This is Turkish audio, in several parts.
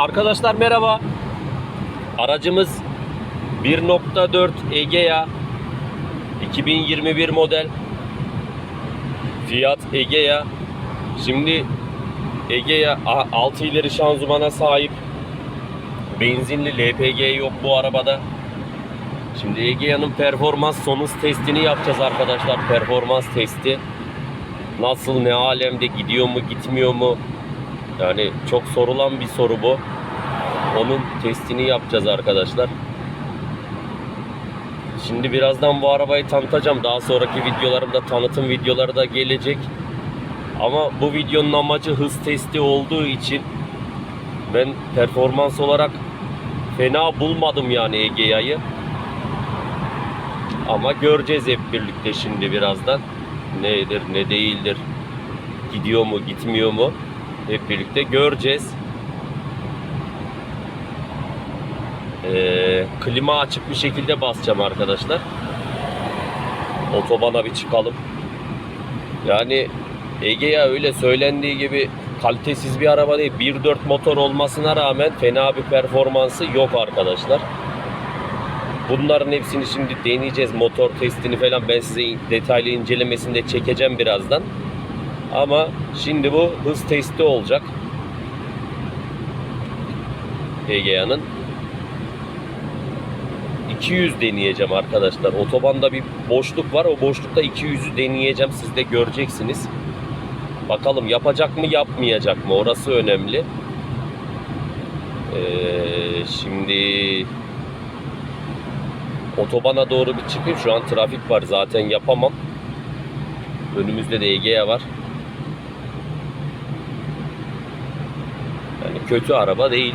Arkadaşlar merhaba. Aracımız 1.4 Egea 2021 model Fiat Egea. Şimdi Egea a- 6 ileri şanzımana sahip. Benzinli LPG yok bu arabada. Şimdi Egea'nın performans son hız testini yapacağız arkadaşlar. Performans testi. Nasıl ne alemde gidiyor mu gitmiyor mu? Yani çok sorulan bir soru bu. Onun testini yapacağız arkadaşlar. Şimdi birazdan bu arabayı tanıtacağım. Daha sonraki videolarımda tanıtım videoları da gelecek. Ama bu videonun amacı hız testi olduğu için ben performans olarak fena bulmadım yani Egea'yı. Ama göreceğiz hep birlikte şimdi birazdan. Nedir ne değildir. Gidiyor mu gitmiyor mu? Hep birlikte göreceğiz. Ee, klima açık bir şekilde basacağım arkadaşlar. Otobana bir çıkalım. Yani Egea öyle söylendiği gibi kalitesiz bir araba değil. 1.4 motor olmasına rağmen fena bir performansı yok arkadaşlar. Bunların hepsini şimdi deneyeceğiz. Motor testini falan ben size detaylı incelemesini de çekeceğim birazdan. Ama şimdi bu hız testi olacak. Egea'nın 200 deneyeceğim arkadaşlar. Otobanda bir boşluk var. O boşlukta 200'ü deneyeceğim. Siz de göreceksiniz. Bakalım yapacak mı yapmayacak mı? Orası önemli. Ee, şimdi otobana doğru bir çıkayım. Şu an trafik var. Zaten yapamam. Önümüzde de Egea var. Yani kötü araba değil.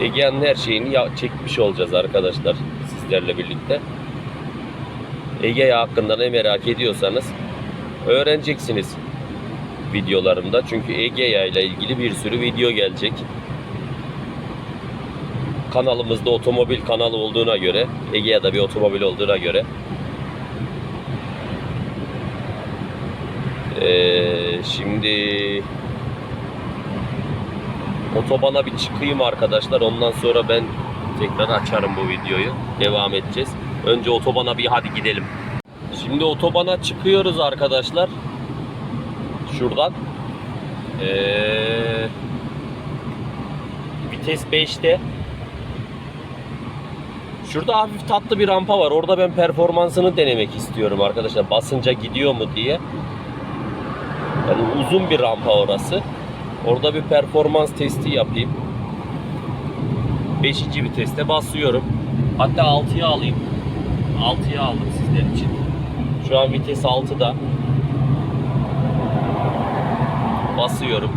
Egea'nın her şeyini ya- çekmiş olacağız arkadaşlar sizlerle birlikte. Egea hakkında ne merak ediyorsanız öğreneceksiniz videolarımda. Çünkü Egea ile ilgili bir sürü video gelecek. Kanalımızda otomobil kanalı olduğuna göre, Egea'da bir otomobil olduğuna göre Ee, şimdi otobana bir çıkayım arkadaşlar. Ondan sonra ben tekrar açarım bu videoyu. Devam edeceğiz. Önce otobana bir hadi gidelim. Şimdi otobana çıkıyoruz arkadaşlar. Şuradan. Ee, vites 5'te. Şurada hafif tatlı bir rampa var. Orada ben performansını denemek istiyorum arkadaşlar. Basınca gidiyor mu diye. Yani uzun bir rampa orası. Orada bir performans testi yapayım. 5. viteste basıyorum. Hatta 6'ya alayım. 6'ya aldım sizler için. Şu an vites 6'da. Basıyorum.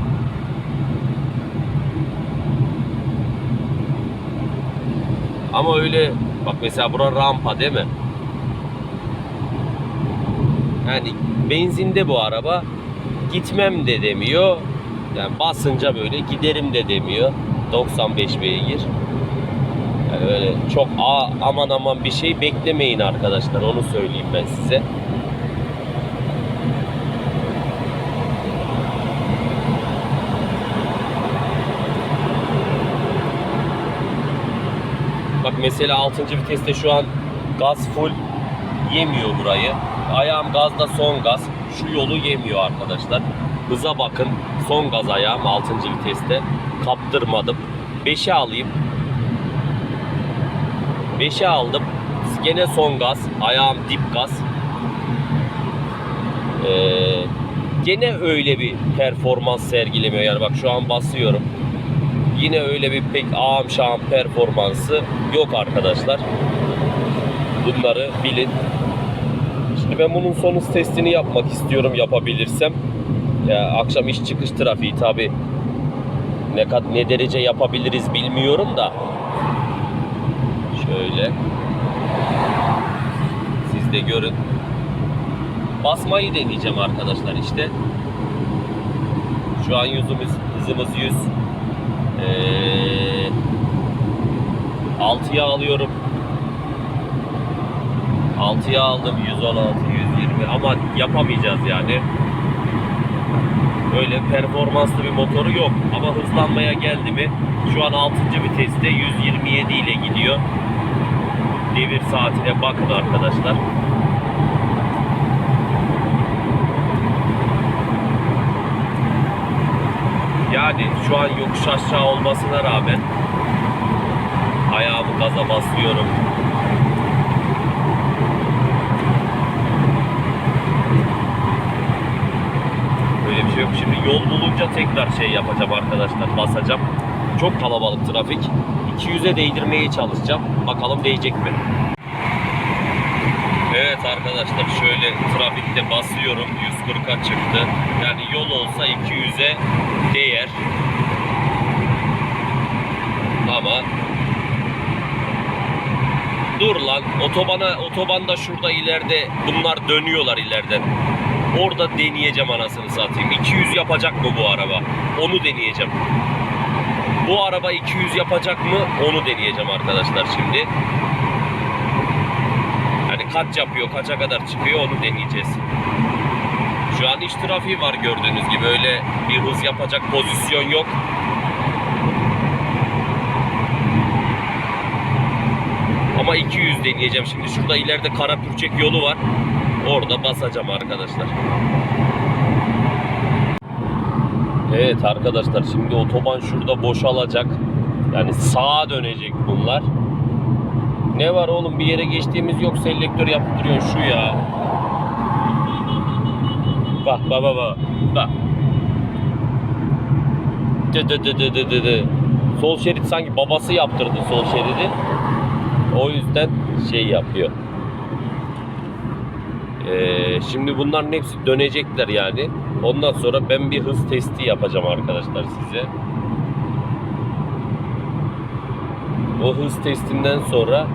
Ama öyle bak mesela bura rampa değil mi? Yani benzinde bu araba gitmem de demiyor. Yani basınca böyle giderim de demiyor. 95 beygir. Yani öyle çok a, aman aman bir şey beklemeyin arkadaşlar. Onu söyleyeyim ben size. Bak mesela 6. viteste şu an gaz full yemiyor burayı. Ayağım gazda son gaz. Şu yolu yemiyor arkadaşlar. Hıza bakın. Son gaz ayağım 6. viteste. Kaptırmadım. 5'e alayım. 5'e aldım. Gene son gaz. Ayağım dip gaz. Ee, gene öyle bir performans sergilemiyor. Yani bak şu an basıyorum. Yine öyle bir pek ağam şahım performansı yok arkadaşlar. Bunları bilin. Ben bunun son testini yapmak istiyorum yapabilirsem. Ya akşam iş çıkış trafiği tabi ne kad ne derece yapabiliriz bilmiyorum da. Şöyle. Siz de görün. Basmayı deneyeceğim arkadaşlar işte. Şu an yüzümüz hızımız 100. Ee, 6'ya alıyorum. 6'ya aldım 116, 120. abi ama yapamayacağız yani. Öyle performanslı bir motoru yok ama hızlanmaya geldi mi şu an 6. viteste 127 ile gidiyor. Devir saatine bakın arkadaşlar. Yani şu an yokuş aşağı olmasına rağmen ayağımı gaza basıyorum. Yok. Şimdi yol bulunca tekrar şey yapacağım arkadaşlar. Basacağım. Çok kalabalık trafik. 200'e değdirmeye çalışacağım. Bakalım değecek mi? Evet arkadaşlar şöyle trafikte basıyorum. 140'a çıktı. Yani yol olsa 200'e değer. Ama Dur lan otobana otobanda şurada ileride bunlar dönüyorlar ileriden. Orada deneyeceğim anasını satayım. 200 yapacak mı bu araba? Onu deneyeceğim. Bu araba 200 yapacak mı? Onu deneyeceğim arkadaşlar şimdi. Yani kaç yapıyor, kaça kadar çıkıyor onu deneyeceğiz. Şu an iç trafiği var gördüğünüz gibi. Öyle bir hız yapacak pozisyon yok. Ama 200 deneyeceğim şimdi. Şurada ileride Karapürçek yolu var. Orada basacağım arkadaşlar. Evet arkadaşlar şimdi otoban şurada boşalacak. Yani sağa dönecek bunlar. Ne var oğlum bir yere geçtiğimiz yok selektör yaptırıyorsun şu ya. Bak bak bak bak. Bak. Dı dı dı dı dı dı. Sol şerit sanki babası yaptırdı sol şeridi. O yüzden şey yapıyor. Ee, şimdi bunların hepsi dönecekler yani. Ondan sonra ben bir hız testi yapacağım arkadaşlar size. O hız testinden sonra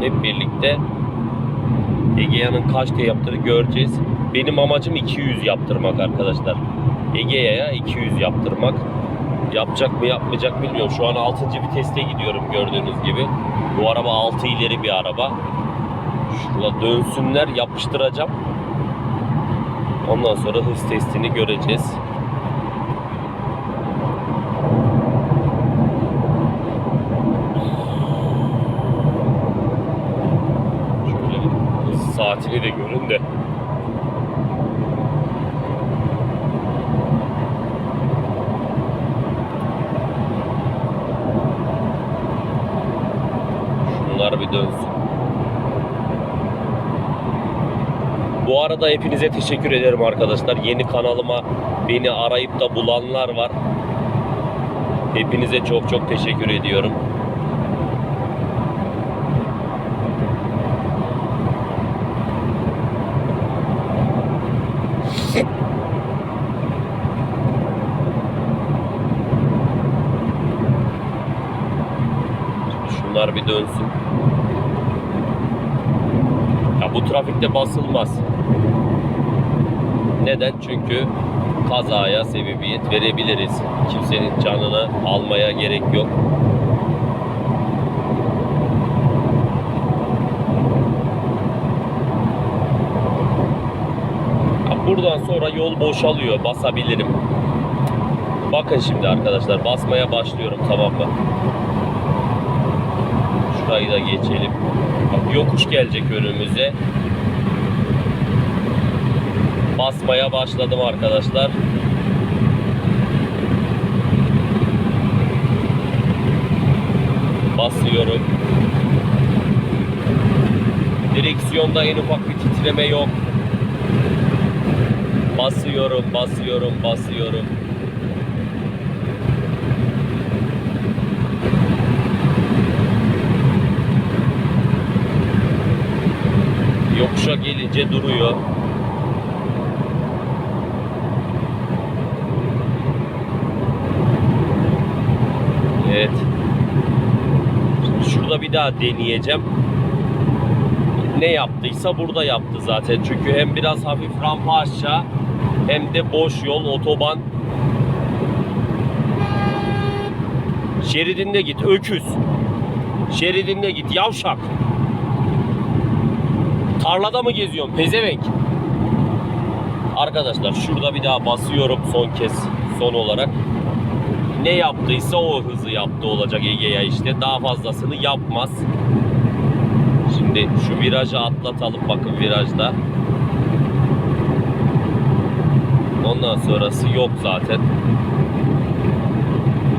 hep birlikte Egea'nın kaç T yaptığını göreceğiz. Benim amacım 200 yaptırmak arkadaşlar. Egea'ya 200 yaptırmak. Yapacak mı yapmayacak bilmiyorum. Şu an 6. viteste gidiyorum gördüğünüz gibi. Bu araba 6 ileri bir araba. Şurada dönsünler yapıştıracağım. Ondan sonra hız testini göreceğiz. Şöyle bir hız saatini de görün de. Şunlar bir dönsün. Bu arada hepinize teşekkür ederim arkadaşlar. Yeni kanalıma beni arayıp da bulanlar var. Hepinize çok çok teşekkür ediyorum. Şunlar bir dönsün. Ya bu trafikte basılmaz. Neden? Çünkü kazaya sebebiyet verebiliriz. Kimsenin canını almaya gerek yok. Buradan sonra yol boşalıyor. Basabilirim. Bakın şimdi arkadaşlar basmaya başlıyorum tamam mı? Şurayı da geçelim. Yokuş gelecek önümüze. Basmaya başladım arkadaşlar. Basıyorum. Direksiyonda en ufak bir titreme yok. Basıyorum, basıyorum, basıyorum. Yokuşa gelince duruyor. Evet. Şurada bir daha deneyeceğim. Ne yaptıysa burada yaptı zaten. Çünkü hem biraz hafif rampa aşağı hem de boş yol, otoban. Şeridinde git öküz. Şeridinde git yavşak. Tarlada mı geziyorsun pezevenk? Arkadaşlar şurada bir daha basıyorum son kez son olarak. Ne yaptıysa o hızı yaptı olacak Ege'ye işte. Daha fazlasını yapmaz. Şimdi şu virajı atlatalım bakın virajda. Ondan sonrası yok zaten.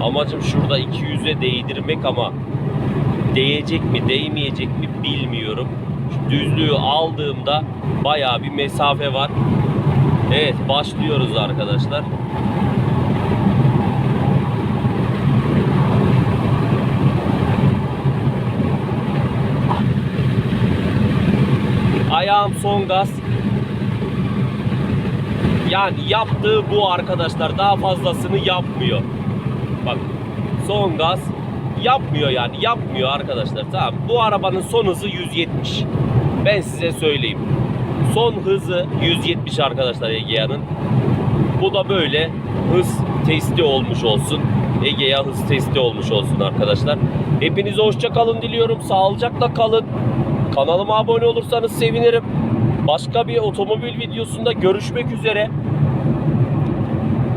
Amacım şurada 200'e değdirmek ama değecek mi değmeyecek mi bilmiyorum. Şu düzlüğü aldığımda bayağı bir mesafe var. Evet başlıyoruz arkadaşlar. Ayağım son gaz. Yani yaptığı bu arkadaşlar daha fazlasını yapmıyor. Bak son gaz yapmıyor yani yapmıyor arkadaşlar. Tamam bu arabanın son hızı 170. Ben size söyleyeyim. Son hızı 170 arkadaşlar Egea'nın. Bu da böyle hız testi olmuş olsun. Egea hız testi olmuş olsun arkadaşlar. Hepinize hoşça kalın diliyorum. Sağlıcakla kalın. Kanalıma abone olursanız sevinirim. Başka bir otomobil videosunda görüşmek üzere.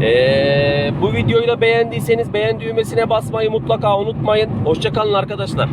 Ee, bu videoyu da beğendiyseniz beğen düğmesine basmayı mutlaka unutmayın. Hoşçakalın arkadaşlar.